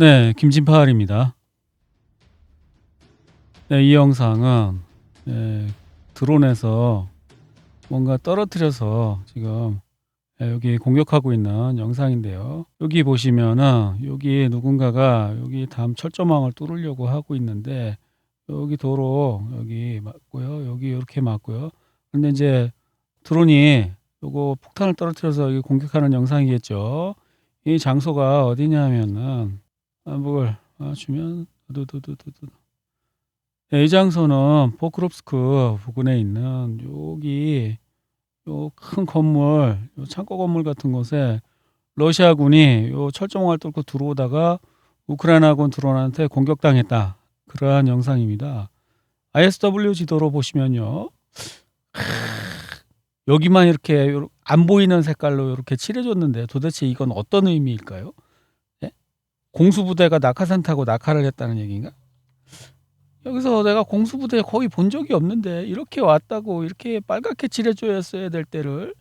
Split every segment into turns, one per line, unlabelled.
네, 김진파알입니다. 네, 이 영상은 네, 드론에서 뭔가 떨어뜨려서 지금 네, 여기 공격하고 있는 영상인데요. 여기 보시면은 여기 누군가가 여기 다음 철조망을 뚫으려고 하고 있는데 여기 도로 여기 맞고요. 여기 이렇게 맞고요. 근데 이제 드론이 요거 폭탄을 떨어뜨려서 여기 공격하는 영상이겠죠. 이 장소가 어디냐면은 한국을 주면 두두두두두. 네, 이 장소는 포크롭스크 부근에 있는 여기 요 큰 건물, 요 창고 건물 같은 곳에 러시아군이 요 철조망을 뚫고 들어오다가 우크라이나군 드론한테 공격당했다. 그러한 영상입니다. ISW 지도로 보시면요. 여기만 이렇게 안 보이는 색깔로 이렇게 칠해줬는데 도대체 이건 어떤 의미일까요? 예? 공수부대가 낙하산 타고 낙하를 했다는 얘기인가? 여기서 내가 공수부대 거의 본 적이 없는데 이렇게 왔다고 이렇게 빨갛게 칠해줘야 될 때를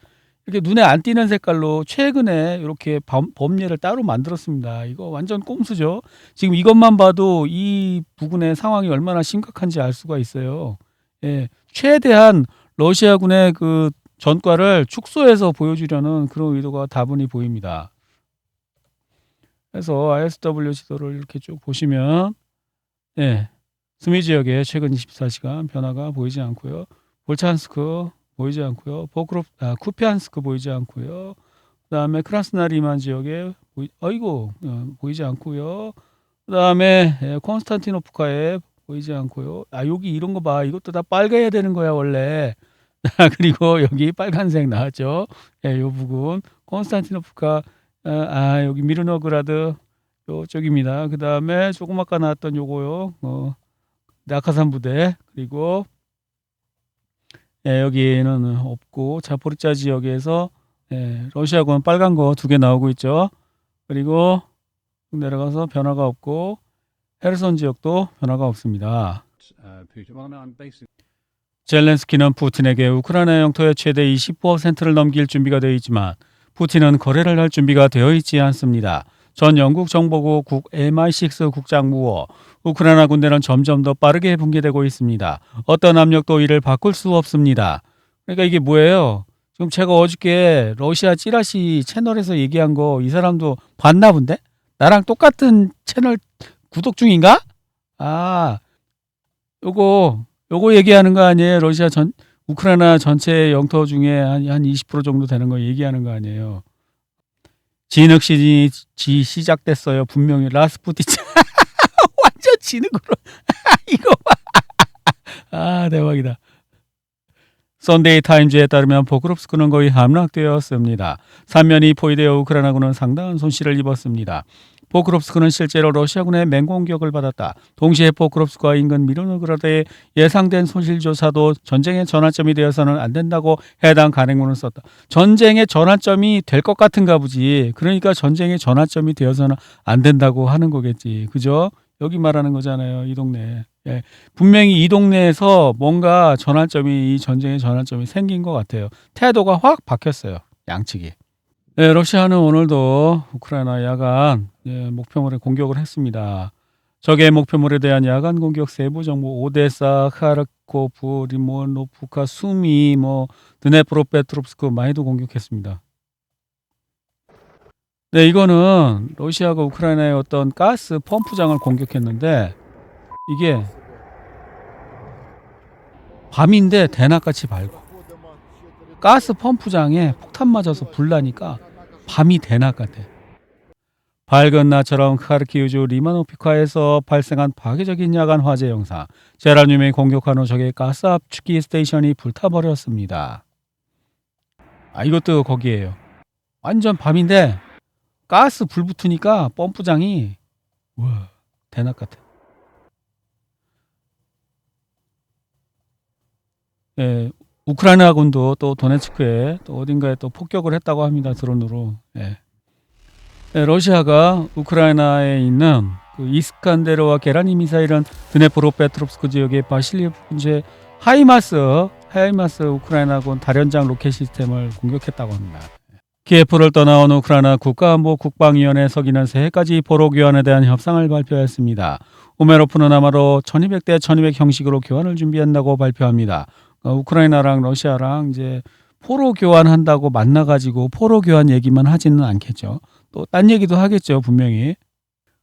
이렇게 눈에 안 띄는 색깔로 최근에 이렇게 범, 범례를 따로 만들었습니다. 이거 완전 꼼수죠. 지금 이것만 봐도 이 부근의 상황이 얼마나 심각한지 알 수가 있어요. 예, 최대한 러시아군의 그 전과를 축소해서 보여주려는 그런 의도가 다분히 보입니다. 그래서 ISW 지도를 이렇게 쭉 보시면, 예, 스미 지역에 최근 24시간 변화가 보이지 않고요. 볼찬스크 보이지 않고요. 포크롭, 아, 쿠피안스크 보이지 않고요. 그다음에 크라스나리만 지역에 보이, 어이고 어, 보이지 않고요. 그다음에 예, 콘스탄티노프카에 보이지 않고요. 아 여기 이런 거 봐. 이것도 다 빨개야 되는 거야 원래. 아, 그리고 여기 빨간색 나왔죠. 예, 요 부분 콘스탄티노프카 아, 아 여기 미르노 그라드 요쪽입니다. 그 다음에 조금 아까 나왔던 요거요. 어, 낙하산 부대 그리고 예, 여기는 없고 자포리자 지역에서 예, 러시아군 빨간 거 두 개 나오고 있죠. 그리고 내려가서 변화가 없고 헤르손 지역도 변화가 없습니다. 젤렌스키는 푸틴에게 우크라이나 영토의 최대 20%를 넘길 준비가 되어 있지만 푸틴은 거래를 할 준비가 되어 있지 않습니다. 전 영국 정보국 국 MI6 국장무어 우크라이나 군대는 점점 더 빠르게 붕괴되고 있습니다. 어떤 압력도 이를 바꿀 수 없습니다. 그러니까 이게 뭐예요? 지금 제가 어저께 러시아 찌라시 채널에서 얘기한 거 이 사람도 봤나 본데? 나랑 똑같은 채널 구독 중인가? 아, 요거 요거 얘기하는 거 아니에요? 러시아 전 우크라이나 전체 영토 중에 한, 한 20% 정도 되는 거 얘기하는 거 아니에요? 진흙 시즌이 지 시작됐어요. 분명히 라스푸티차 완전 진흙으로 이거 봐. 아 대박이다. 썬데이 타임즈에 따르면 포크롭스크는 거의 함락되었습니다. 삼면이 포위되어 우크라이나군은 상당한 손실을 입었습니다. 포크롭스크는 실제로 러시아군의 맹공격을 받았다. 동시에 포크롭스크와 인근 미르노그라드의 예상된 손실 조사도 전쟁의 전환점이 되어서는 안 된다고 해당 간행문을 썼다. 전쟁의 전환점이 될 것 같은가 보지. 그러니까 전쟁의 전환점이 되어서는 안 된다고 하는 거겠지. 그죠? 여기 말하는 거잖아요. 이 동네. 예. 분명히 이 동네에서 뭔가 전환점이 이 전쟁의 전환점이 생긴 것 같아요. 태도가 확 바뀌었어요. 양측이. 네, 러시아는 오늘도 우크라이나 야간 예, 목표물에 공격을 했습니다. 적의 목표물에 대한 야간 공격 세부 정보 오데사, 카르코프, 리모노프카, 수미, 뭐 드네프로 페트롭스크 많이도 공격했습니다. 네, 이거는 러시아가 우크라이나의 어떤 가스 펌프장을 공격했는데 이게 밤인데 대낮같이 밝고 가스 펌프장에 폭탄 맞아서 불 나니까 밤이 대낮 같아. 밝은 낮처럼 카르키우주 리마노피카에서 발생한 파괴적인 야간 화재 영상. 제라늄이 공격한 후 적의 가스 압축기 스테이션이 불타버렸습니다. 아 이것도 거기에요. 완전 밤인데 가스 불 붙으니까 펌프장이 와 대낮 같아. 예, 우크라이나군도 또 도네츠크에 또 어딘가에 또 폭격을 했다고 합니다 드론으로. 예. 예, 러시아가 우크라이나에 있는 그 이스칸데르와 게라니 미사일은 드네프로 페트롭스크 지역의 바실리프 근처의 하이마스 하이마스 우크라이나군 다련장 로켓 시스템을 공격했다고 합니다. 키예프를 떠나온 우크라이나 국가안보 국방위원회 서기는 새해까지 포로 교환에 대한 협상을 발표했습니다. 우메로프는 아마도 1200대 1200 형식으로 교환을 준비한다고 발표합니다. 어, 우크라이나랑 러시아랑 이제 포로 교환한다고 만나가지고 포로 교환 얘기만 하지는 않겠죠. 또 딴 얘기도 하겠죠, 분명히.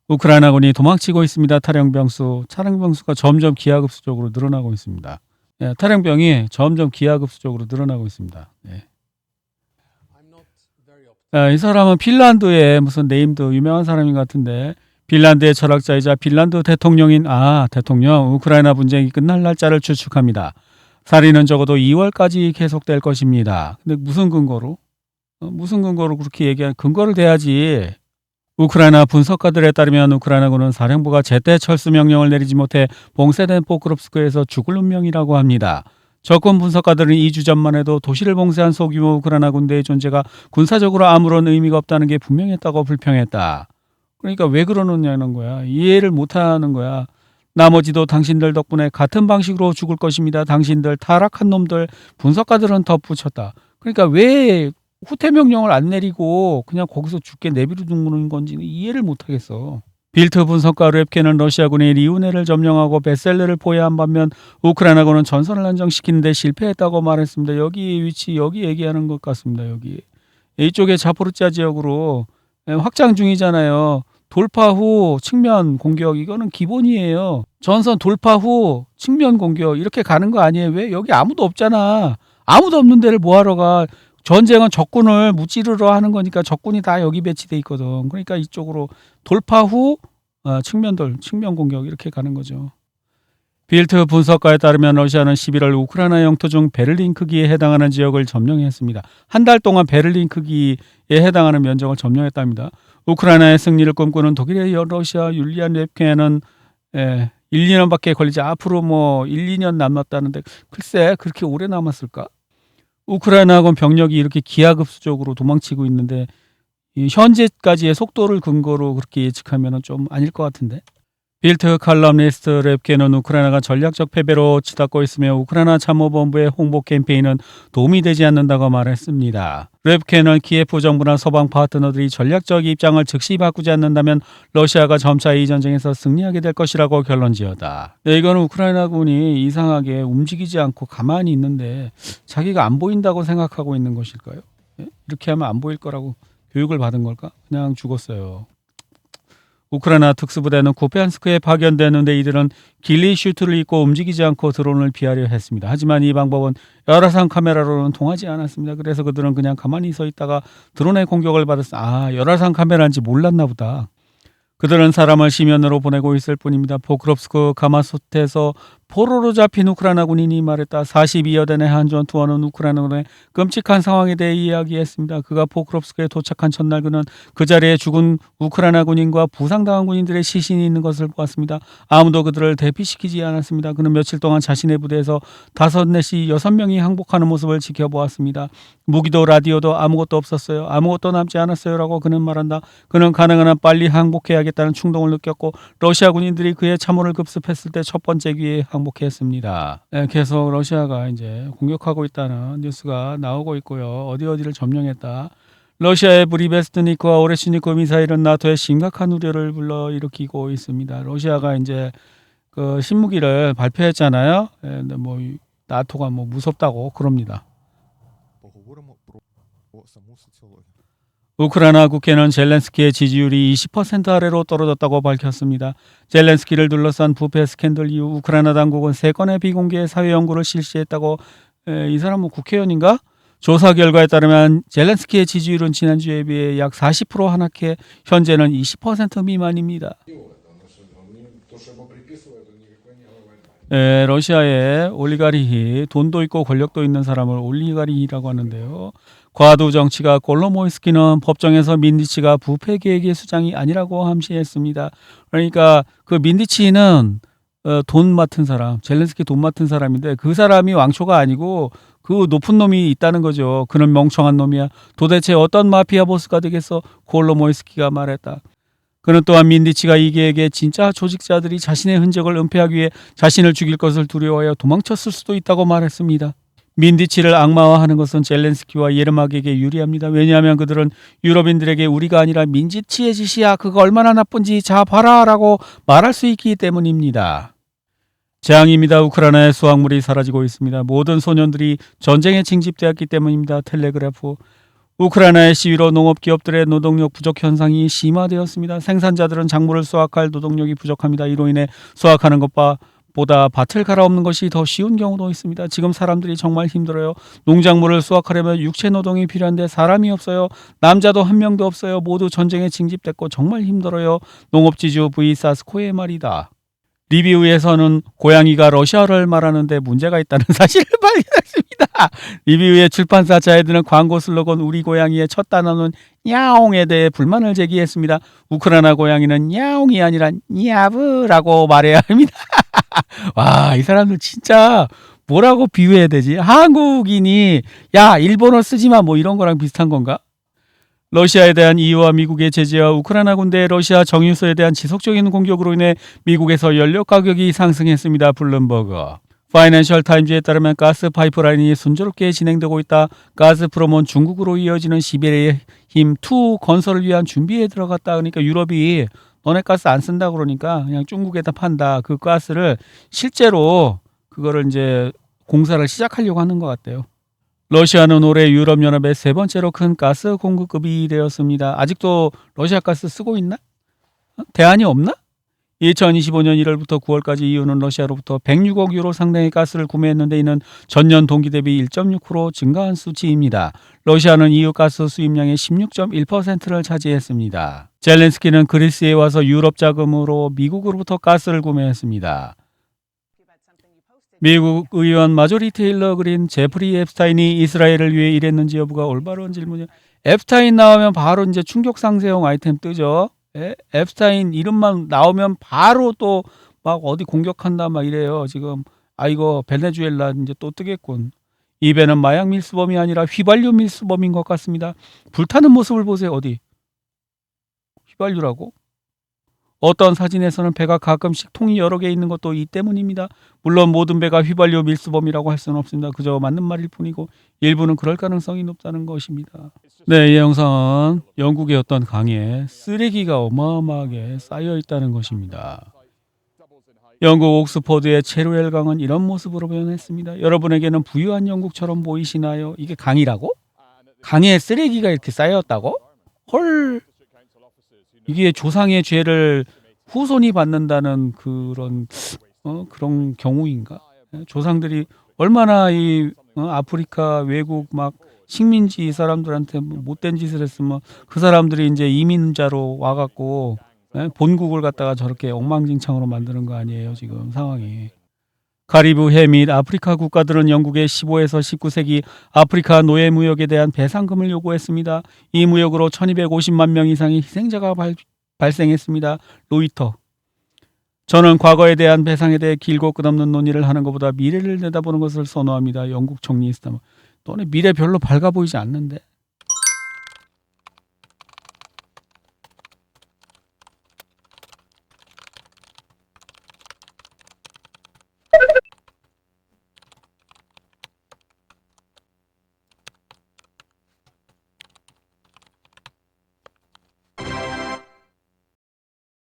우크라이나군이 도망치고 있습니다. 탈영병수, 탈영병수가 점점 기하급수적으로 늘어나고 있습니다. 예, 탈영병이 점점 기하급수적으로 늘어나고 있습니다. 예. 아, 이 사람은 핀란드의 무슨 네임드 유명한 사람인 것 같은데 핀란드의 철학자이자 핀란드 대통령인 아 대통령 우크라이나 분쟁이 끝날 날짜를 추측합니다. 살인은 적어도 2월까지 계속될 것입니다. 근데 무슨 근거로? 어, 무슨 근거로 그렇게 얘기한 근거를 대야지. 우크라이나 분석가들에 따르면 우크라이나군은 사령부가 제때 철수 명령을 내리지 못해 봉쇄된 포크롭스크에서 죽을 운명이라고 합니다. 적군 분석가들은 2주 전만 해도 도시를 봉쇄한 소규모 우크라이나 군대의 존재가 군사적으로 아무런 의미가 없다는 게 분명했다고 불평했다. 그러니까 왜 그러느냐는 거야. 이해를 못하는 거야. 나머지도 당신들 덕분에 같은 방식으로 죽을 것입니다. 당신들 타락한 놈들 분석가들은 덧붙였다. 그러니까 왜 후퇴 명령을 안 내리고 그냥 거기서 죽게 내비로 죽는 건지는 이해를 못 하겠어. 빌트 분석가 랩케는 러시아군이 리우네를 점령하고 베셀레를 포위한 반면 우크라이나군은 전선을 안정시키는데 실패했다고 말했습니다. 여기 위치 여기 얘기하는 것 같습니다. 여기 이쪽에 자포르자 지역으로 확장 중이잖아요. 돌파 후 측면 공격 이거는 기본이에요. 전선 돌파 후 측면 공격 이렇게 가는 거 아니에요? 왜 여기 아무도 없잖아. 아무도 없는 데를 뭐하러 가? 전쟁은 적군을 무찌르러 하는 거니까 적군이 다 여기 배치돼 있거든. 그러니까 이쪽으로 돌파 후 어, 측면들 측면 공격 이렇게 가는 거죠. 빌트 분석가에 따르면 러시아는 11월 우크라이나 영토 중 베를린 크기에 해당하는 지역을 점령했습니다. 한 달 동안 베를린 크기에 해당하는 면적을 점령했답니다. 우크라이나의 승리를 꿈꾸는 독일의 러시아 율리안 랩케는 예, 1, 2년밖에 걸리지 앞으로 뭐 1, 2년 남았다는데 글쎄 그렇게 오래 남았을까? 우크라이나군 병력이 이렇게 기하급수적으로 도망치고 있는데 이 현재까지의 속도를 근거로 그렇게 예측하면 좀 아닐 것 같은데. 빌트 칼럼니스트 랩케는 우크라이나가 전략적 패배로 치닫고 있으며 우크라이나 참모본부의 홍보 캠페인은 도움이 되지 않는다고 말했습니다. 랩케는 키예프 정부나 서방 파트너들이 전략적 입장을 즉시 바꾸지 않는다면 러시아가 점차 이 전쟁에서 승리하게 될 것이라고 결론지었다. 네, 이거는 우크라이나군이 이상하게 움직이지 않고 가만히 있는데 자기가 안 보인다고 생각하고 있는 것일까요? 예? 이렇게 하면 안 보일 거라고 교육을 받은 걸까? 그냥 죽었어요. 우크라이나 특수부대는 쿠피안스크에 파견되는데 이들은 길리 슈트를 입고 움직이지 않고 드론을 피하려 했습니다. 하지만 이 방법은 열화상 카메라로는 통하지 않았습니다. 그래서 그들은 그냥 가만히 서 있다가 드론의 공격을 받았어. 아, 열화상 카메라인지 몰랐나 보다. 그들은 사람을 시면으로 보내고 있을 뿐입니다. 포크롭스크 가마소트에서 포로로 잡힌 우크라이나 군인이 말했다. 42여 대의 한 전 투어는 우크라이나군의 끔찍한 상황에 대해 이야기했습니다. 그가 포크롭스크에 도착한 첫날 그는 그 자리에 죽은 우크라이나 군인과 부상당한 군인들의 시신이 있는 것을 보았습니다. 아무도 그들을 대피시키지 않았습니다. 그는 며칠 동안 자신의 부대에서 다섯 넷이 여섯 명이 항복하는 모습을 지켜보았습니다. 무기도 라디오도 아무것도 없었어요. 아무것도 남지 않았어요라고 그는 말한다. 그는 가능한 한 빨리 항복해야겠다는 충동을 느꼈고 러시아 군인들이 그의 참호를 급습했을 때 첫 번째 기회에 항복했습니다. 네, 계속 러시아가 이제 공격하고 있다는 뉴스가 나오고 있고요. 어디 어디를 점령했다. 러시아의 브리베스트니크와 오레시니크 미사일은 나토의 심각한 우려를 불러일으키고 있습니다. 러시아가 이제 그 신무기를 발표했잖아요. 예, 근데 뭐 이- 나토가 뭐 무섭다고 그럽니다. 우크라이나 국회는 젤렌스키의 지지율이 20% 아래로 떨어졌다고 밝혔습니다. 젤렌스키를 둘러싼 부패 스캔들 이후 우크라이나 당국은 세 건의 비공개 사회 연구를 실시했다고 에, 이 사람은 국회의원인가? 조사 결과에 따르면 젤렌스키의 지지율은 지난주에 비해 약 40% 하락해 현재는 20% 미만입니다. 에, 러시아의 올리가리히 돈도 있고 권력도 있는 사람을 올리가리히라고 하는데요. 과도 정치가 골로모이스키는 법정에서 민디치가 부패 계획의 수장이 아니라고 함시했습니다. 그러니까 그 민디치는 어, 돈 맡은 사람, 젤렌스키 돈 맡은 사람인데 그 사람이 왕초가 아니고 그 높은 놈이 있다는 거죠. 그는 멍청한 놈이야. 도대체 어떤 마피아 보스가 되겠어? 골로모이스키가 말했다. 그는 또한 민디치가 이 계획에 진짜 조직자들이 자신의 흔적을 은폐하기 위해 자신을 죽일 것을 두려워하여 도망쳤을 수도 있다고 말했습니다. 민디치를 악마화하는 것은 젤렌스키와 예르막에게 유리합니다. 왜냐하면 그들은 유럽인들에게 우리가 아니라 민지치의 짓이야. 그거 얼마나 나쁜지 자 봐라라고 말할 수 있기 때문입니다. 재앙입니다. 우크라이나의 수확물이 사라지고 있습니다. 모든 소년들이 전쟁에 징집되었기 때문입니다. 텔레그래프. 우크라이나의 시위로 농업기업들의 노동력 부족 현상이 심화되었습니다. 생산자들은 작물을 수확할 노동력이 부족합니다. 이로 인해 수확하는 것과 보다 밭을 갈아엎는 것이 더 쉬운 경우도 있습니다. 지금 사람들이 정말 힘들어요. 농작물을 수확하려면 육체 노동이 필요한데 사람이 없어요. 남자도 한 명도 없어요. 모두 전쟁에 징집됐고 정말 힘들어요. 농업지주 V 사스코의 말이다. 리비우에서는 고양이가 러시아어를 말하는데 문제가 있다는 사실을 발견했습니다. 리비우의 출판사 자해드는 광고 슬로건 우리 고양이의 첫 단어는 야옹에 대해 불만을 제기했습니다. 우크라이나 고양이는 야옹이 아니라 냐브라고 말해야 합니다. 와, 이 사람들 진짜 뭐라고 비유해야 되지? 한국인이 야, 일본어 쓰지 마 뭐 이런 거랑 비슷한 건가? 러시아에 대한 EU와 미국의 제재와 우크라이나 군대의 러시아 정유소에 대한 지속적인 공격으로 인해 미국에서 연료 가격이 상승했습니다. 블룸버그. 파이낸셜 타임즈에 따르면 가스 파이프라인이 순조롭게 진행되고 있다. 가스프롬은 중국으로 이어지는 시베리아 힘2 건설을 위한 준비에 들어갔다. 그러니까 유럽이 너네 가스 안 쓴다 그러니까 그냥 중국에다 판다. 그 가스를 실제로 그거를 이제 공사를 시작하려고 하는 것 같대요. 러시아는 올해 유럽연합의 세 번째로 큰 가스 공급국이 되었습니다. 아직도 러시아 가스 쓰고 있나? 어? 대안이 없나? 2025년 1월부터 9월까지 EU는 러시아로부터 106억 유로 상당의 가스를 구매했는데 이는 전년 동기 대비 1.6% 증가한 수치입니다. 러시아는 EU 가스 수입량의 16.1%를 차지했습니다. 젤렌스키는 그리스에 와서 유럽 자금으로 미국으로부터 가스를 구매했습니다. 미국 의원 마조리 테일러 그린 제프리 앱스타인이 이스라엘을 위해 일했는지 여부가 올바른 질문이요. 앱스타인 나오면 바로 이제 충격 상세형 아이템 뜨죠. 에? 앱스타인 이름만 나오면 바로 또 막 어디 공격한다 막 이래요. 지금 아 이거 베네수엘라 이제 또 뜨겠군. 이 배는 마약 밀수범이 아니라 휘발유 밀수범인 것 같습니다. 불타는 모습을 보세요. 어디? 휘발유라고? 어떤 사진에서는 배가 가끔씩 통이 여러 개 있는 것도 이 때문입니다. 물론 모든 배가 휘발유 밀수범이라고 할 수는 없습니다. 그저 맞는 말일 뿐이고 일부는 그럴 가능성이 높다는 것입니다. 네, 이 영상은 영국의 어떤 강에 쓰레기가 어마어마하게 쌓여 있다는 것입니다. 영국 옥스퍼드의 체루엘 강은 이런 모습으로 변했습니다. 여러분에게는 부유한 영국처럼 보이시나요? 이게 강이라고? 강에 쓰레기가 이렇게 쌓였다고? 헐. 이게 조상의 죄를 후손이 받는다는 그런 어, 그런 경우인가? 예, 조상들이 얼마나 이 어, 아프리카 외국 막 식민지 사람들한테 뭐 못된 짓을 했으면 그 사람들이 이제 이민자로 와갖고 예, 본국을 갖다가 저렇게 엉망진창으로 만드는 거 아니에요 지금 상황이. 카리브 해 및 아프리카 국가들은 영국의 15에서 19세기 아프리카 노예 무역에 대한 배상금을 요구했습니다. 이 무역으로 1250만 명 이상의 희생자가 발, 발생했습니다. 로이터. 저는 과거에 대한 배상에 대해 길고 끝없는 논의를 하는 것보다 미래를 내다보는 것을 선호합니다. 영국 총리 스타머. 너네 미래 별로 밝아 보이지 않는데.